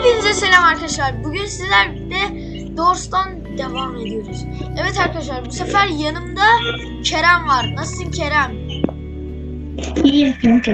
Hepinize selam arkadaşlar. Bugün sizlerle Doors'tan devam ediyoruz. Evet arkadaşlar bu sefer yanımda Kerem var. Nasılsın Kerem? İyiyim kanka.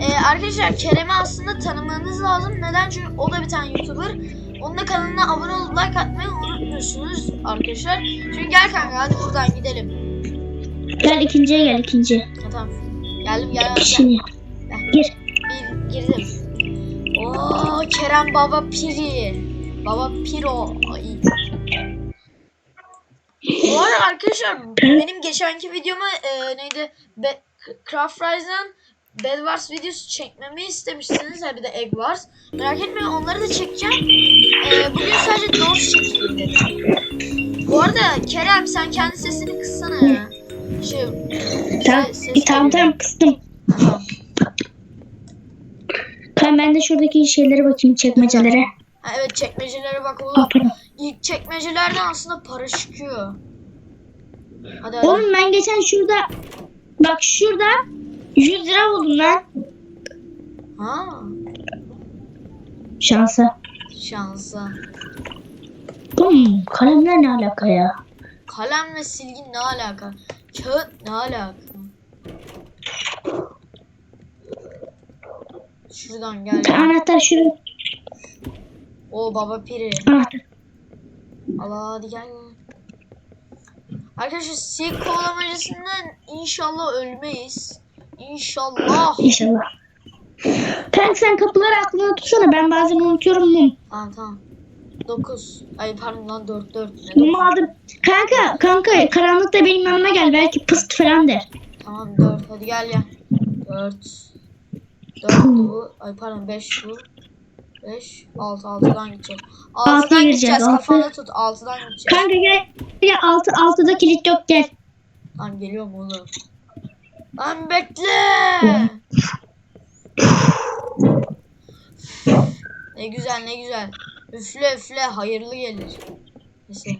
Ee, arkadaşlar Kerem'i aslında tanımanız lazım. Neden? Çünkü o da bir tane YouTuber. Onun da kanalına abone olup like atmayı unutmuyorsunuz arkadaşlar. Şimdi gel kanka hadi buradan gidelim. Gel ikinciye gel ikinci. Tamam. Geldim gel. gel. Şimdi. Gir. Bir girdim. Oo Kerem Baba Piri. Baba Piro. Ay. Bu arada arkadaşlar benim geçenki videoma e, neydi? Be Craft Rise'dan Bed Wars videosu çekmemi istemişsiniz. Ha bir de Egg Wars. Merak etmeyin onları da çekeceğim. E, bugün sadece Doors çekeyim dedim. Bu arada Kerem sen kendi sesini kıssana ya. Şey, Tamam. Tamam tamam kıstım. Tamam. Tamam ben de şuradaki şeylere bakayım çekmecelere. Ha, evet çekmecelere bak oğlum. İlk çekmecelerden aslında para çıkıyor. Hadi hadi. Oğlum ben geçen şurada bak şurada 100 lira buldum lan. Ha, Şansa. şansa. Oğlum kalemler ne alaka ya? Kalemle silgin ne alaka? Kağıt ne alaka? Şuradan gel. Anahtar şurada. O baba piri. Anahtar. Allah hadi gel. Arkadaşlar silk kovalamacasından inşallah ölmeyiz. İnşallah. İnşallah. Kanka sen kapıları aklına tutsana ben bazen unutuyorum mum. Tamam tamam. 9. Ay pardon lan 4 4. Ne Mumu dokuz? aldım. Kanka kanka karanlıkta benim yanıma gel belki pıst falan der. Tamam 4 hadi gel gel. 4 4 bu. Ay pardon 5 bu. 5 6 6'dan gideceğiz. 6'dan Altıya gideceğiz. altı. Kafanda tut. 6'dan gideceğiz. Kanka gel. Gel altı, altıda kilit yok gel. Lan geliyorum oğlum. Lan bekle. ne güzel ne güzel. Üfle üfle hayırlı gelir. Neyse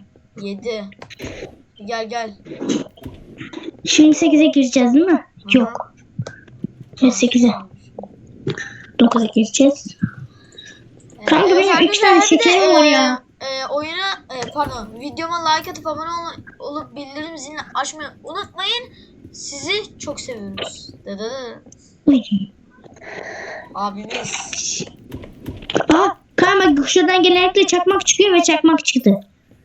7. Gel gel. Şimdi 8'e gireceğiz değil mi? Yok. Evet 8'e. 9'a gireceğiz. Kanka benim arkadaşlar, üç tane bir de, şekerim var ya. E, oyuna e, pardon videoma like atıp abone ol, olup bildirim zilini açmayı unutmayın. Sizi çok seviyoruz. Uy. Abimiz. Aa kanka bak şuradan genellikle çakmak çıkıyor ve çakmak çıktı.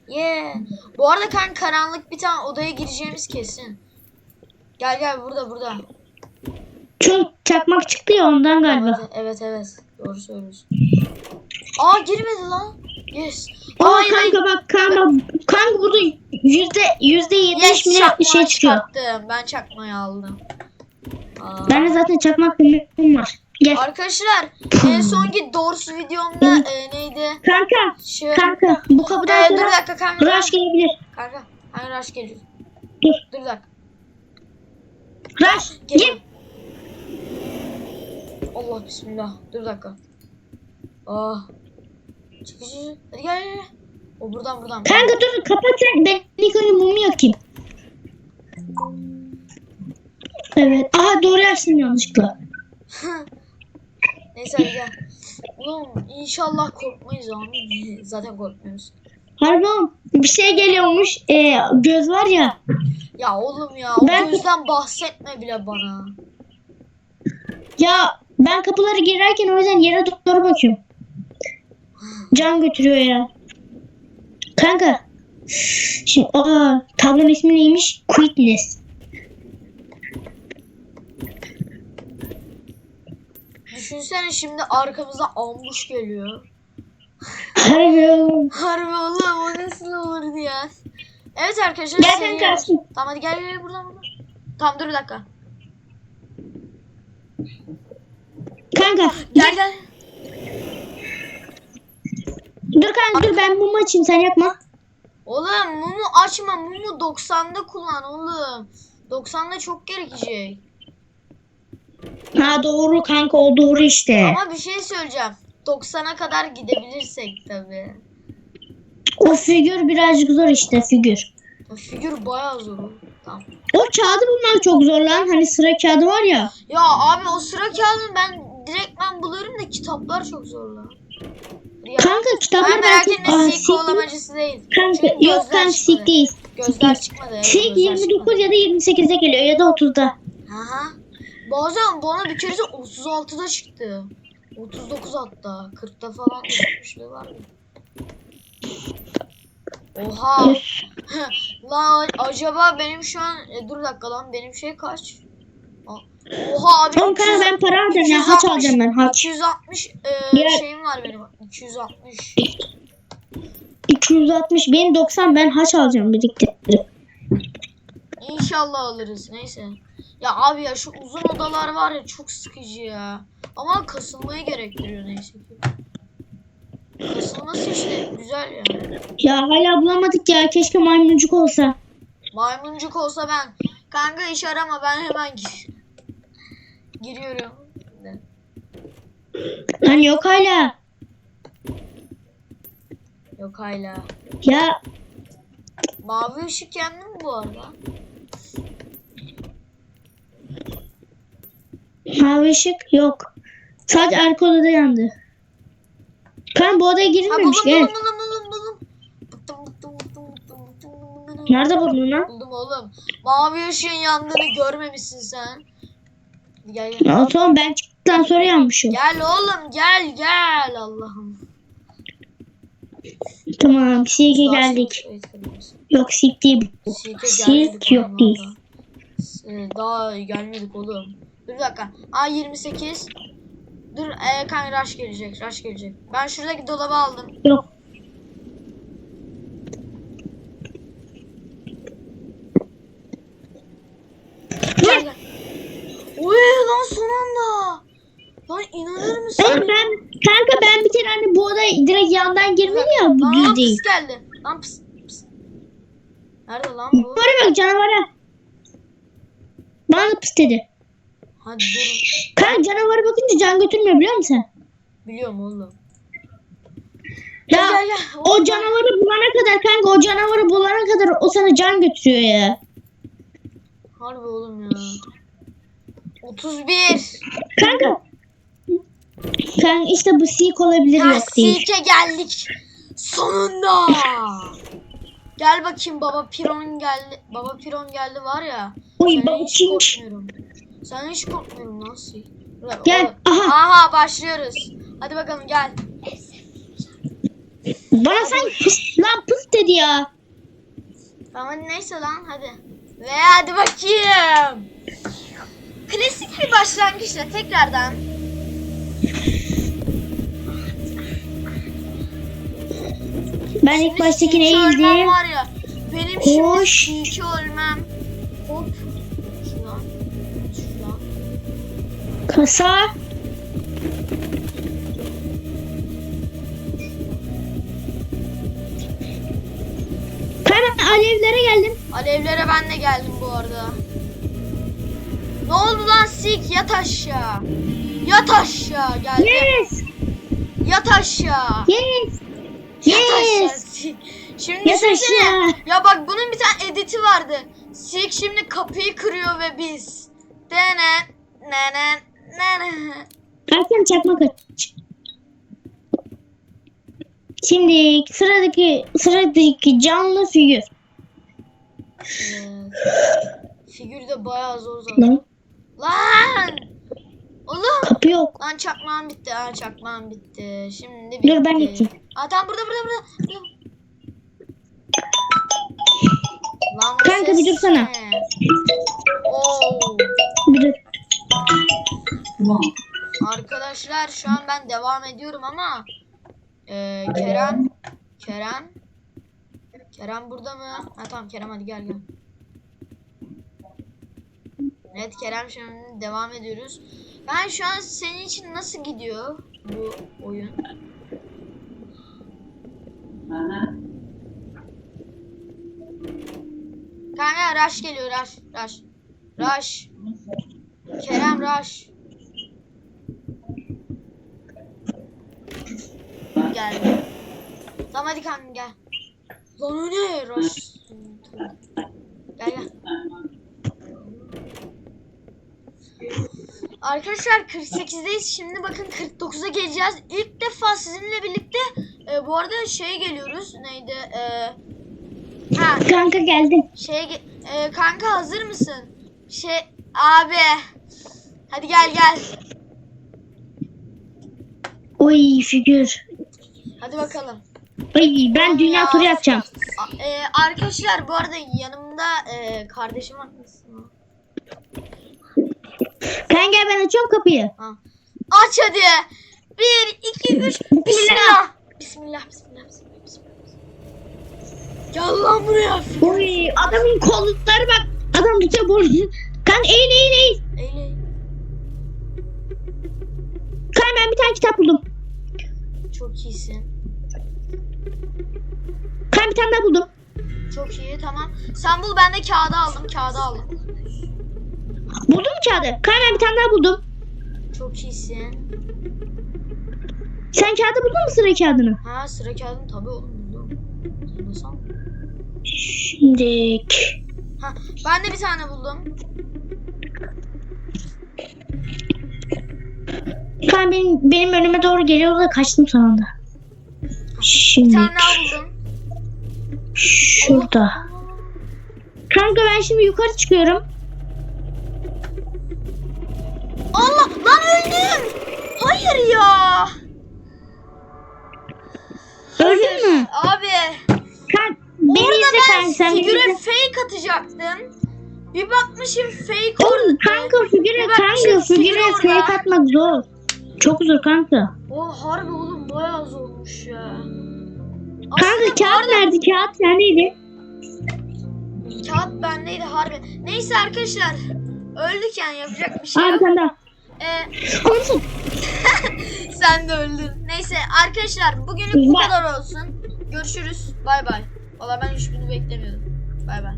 Yeah. Bu arada kan karanlık bir tane odaya gireceğimiz kesin. Gel gel burada burada. Çünkü çakmak çıktı ya ondan galiba. Evet evet, evet. doğru söylüyorsun. Aa girmedi lan. Yes. Aa Hayır, hayır. kanka bak kanka kanka burada yüzde yüzde yetmiş Yes mi şey çıkıyor. çıkarttım. Ben çakmayı aldım. Aa. Bende zaten çakmak mumum var. Gel. Arkadaşlar en sonki Doors videomda e, neydi? Kanka Şu kanka bu kapıdan Ee, dur dakika kanka. Rush gelebilir. Kanka. Hangi rush geliyor? Dur. Dur dakika. Rush gel. Allah bismillah. Dur bir dakika. Ah. Çık çık çık. Hadi gel gel gel. O buradan buradan. Kanka dur kapat sen ben ilk önce mumu yakayım. Evet. Aha doğru açtım yanlışlıkla. Neyse hadi gel. Oğlum inşallah korkmayız abi. Zaten korkmuyoruz. Oğlum, bir şey geliyormuş. Ee, göz var ya. Ya oğlum ya o Ben- yüzden bahsetme bile bana. Ya ben kapıları girerken o yüzden yere doğru bakıyorum. Can götürüyor ya. Kanka. Şimdi aa tablonun ismi neymiş? Quickness. Düşünsene şimdi arkamıza ambush geliyor. Harbi oğlum. Harbi oğlum o nasıl olurdu ya. Evet arkadaşlar. Gel kanka. Tamam hadi gel gel buradan buradan. Tamam dur bir dakika. Kanka. Gel gel. Dur kanka dur ben mumu açayım sen yapma. Oğlum mumu açma mumu 90'da kullan oğlum. 90'da çok gerekecek. Ha doğru kanka o doğru işte. Ama bir şey söyleyeceğim. 90'a kadar gidebilirsek tabii. O figür birazcık zor işte figür. Ya Figür bayağı zor. Tamam. O kağıdı bulmak çok zor lan. Hani sıra kağıdı var ya. Ya abi o sıra kağıdını ben direkt ben buluyorum da kitaplar çok zor lan. Ya. Kanka kitaplar Ben merak belki... etme Silk- kovalamacısı değil. Kanka Çünkü yok çıkmadı. Silk değil. Gözler çıkmadı. Silk gözler 29 çıkmadı. ya da 28'de geliyor ya da 30'da. Aha. Bazen bana bir kere de 36'da çıktı. 39 hatta. 40'ta falan çıkmışlığı var mı? Oha. lan acaba benim şu an e, dur dakika lan benim şey kaç? Oha abi Oğlum kanka 200 ben para alacağım ya haç alacağım ben haç. 260 e, Gel. şeyim var benim. 260. 260 benim 90 ben haç alacağım birlikte. İnşallah alırız. Neyse. Ya abi ya şu uzun odalar var ya çok sıkıcı ya. Ama kasılmayı gerektiriyor neyse ki. Kasılması işte güzel ya. Ya hala bulamadık ya keşke maymuncuk olsa. Maymuncuk olsa ben. Kanka iş arama ben hemen giriyorum. Lan yok hala. Yok hala. Ya Mavi ışık yandı mı bu arada? mavi ışık yok. Sadece arka odada yandı. Kan bu odaya Ha girilmemiş buldum gel. buldum buldum buldum. Bıktım bıktım bıktım bıktım bıktım bıktım. Nerede buldun lan? Buldum oğlum. Mavi ışığın yandığını görmemişsin sen. Gel gel. Ya tamam ben çıktıktan sonra yanmış o. Gel oğlum gel gel Allah'ım. Tamam silke geldik. Yok silk değil. bu. Silke Silk gelmedik yok değil. daha. Ee, Daha gelmedik oğlum. Dur bir dakika. A 28. Dur e, kanka rush gelecek. Rush gelecek. Ben şuradaki dolabı aldım. Yok. Gel gel. Oy lan son anda. Lan mısın? Oğlum ben kanka ben bir kere hani bu odaya direkt yandan girmedi ya bu düz lan değil. pıs geldi. Lan pıs pıs. Nerede lan bu? Canavara bak canavara. Bana da pis dedi. Hadi dur. Kanka canavara bakınca can götürmüyor biliyor musun? Biliyorum oğlum. Ya Gel gel gel. o canavarı bulana kadar kanka o canavarı bulana kadar o sana can götürüyor ya. Harbi oğlum ya. 31. Kanka. Kanka işte bu sik olabilir Ha, yok değil. Silke geldik. Sonunda. Gel bakayım baba Piron geldi. Baba Piron geldi var ya. Oy Sen baba hiç korkmuyorum. Sen hiç korkmuyorum. Bırak, Gel, aha. Aha başlıyoruz. Hadi bakalım gel. Bana sanki pıs, lan pıs dedi ya. Tamam neyse lan hadi. Ve hadi bakayım. Klasik bir başlangıçla tekrardan. Ben ilk baştakine eğildim. var ya. Benim Koş. şimdi silke ölmem. Hop. Şuradan. Şuradan. Kasa. Ben alevlere geldim. Alevlere ben de geldim bu arada. Ne oldu lan sik yat aşağı. Yat aşağı geldim. Yes. Yat aşağı. Yes. Yes. sik. Şimdi Yat düşünsene. Ya bak bunun bir tane editi vardı. Sik şimdi kapıyı kırıyor ve biz. Dene nene nene. Erken çakmak aç. Şimdi sıradaki sıradaki canlı figür. Evet. Figür de bayağı zor zaten. Lan Lan! Oğlum! kapı yok. Lan çakmağım bitti. Ha çakmağım bitti. Şimdi bitti. Dur ben geçeyim. Tamam burada burada burada. Lan Kanka, bir dursana. Oo. Bir dur. Arkadaşlar şu an ben devam ediyorum ama e, Kerem Kerem Kerem burada mı? Ha tamam Kerem hadi gel gel. Evet Kerem şimdi devam ediyoruz. Ben şu an senin için nasıl gidiyor bu oyun? Kanka Rush geliyor Rush Rush Rush Kerem Rush Geldi. Tamam hadi kanka gel. Lan o? Rush. Gel gel. Arkadaşlar 48'deyiz. Şimdi bakın 49'a geleceğiz. İlk defa sizinle birlikte e, bu arada şey geliyoruz. Neydi? E, ha Kanka geldim. şey e, kanka hazır mısın? Şey abi. Hadi gel gel. Oy figür. Hadi bakalım. Oy ben dünya Ya. turu yapacağım. A- e, arkadaşlar bu arada yanımda e, kardeşim var. Kanka ben açıyorum kapıyı. Ha. Aç hadi. 1, 2, 3. Bismillah. Bismillah, bismillah, bismillah, bismillah. Gel lan buraya. Oy adamın kolları bak. Adam tutuyor boynunu. Kanka eğil eğil eğil. Eyle. Kanka ben bir tane kitap buldum. Çok iyisin. Kanka bir tane daha buldum. Çok iyi tamam. Sen bul ben de kağıdı aldım. Kağıdı aldım. Buldun mu kağıdı? Kanka ben bir tane daha buldum. Çok iyisin. Sen kağıdı buldun mu sıra kağıdını? Ha sıra kağıdım tabii oğlum buldum. Nasıl? Şimdi Ha ben de bir tane buldum. Kanka benim, benim önüme doğru geliyor da kaçtım son anda. Bir Şimdi tane daha buldum. şurada. Kanka ben şimdi yukarı çıkıyorum. Allah lan öldüm. Hayır ya. Öldün mü? Abi. Kanka beni Orada izle ben kanka sen beni figüre izle. fake atacaktım. Bir bakmışım fake Oğlum orada. kanka figüre Bir bakmışım kanka figür figüre orada. fake atmak zor. Çok zor kanka. O harbi oğlum bayağı zormuş ya. Kanka Aslında kağıt arada nerede? Kağıt sendeydi. kağıt bendeydi harbi. Neyse arkadaşlar. Öldük yani yapacak bir şey Aa bir yok. tane daha. Ee, Olsun. sen de öldün. Neyse arkadaşlar bugünlük bu kadar olsun. Görüşürüz. Bay bay. Valla ben hiçbirini beklemiyordum. Bay bay.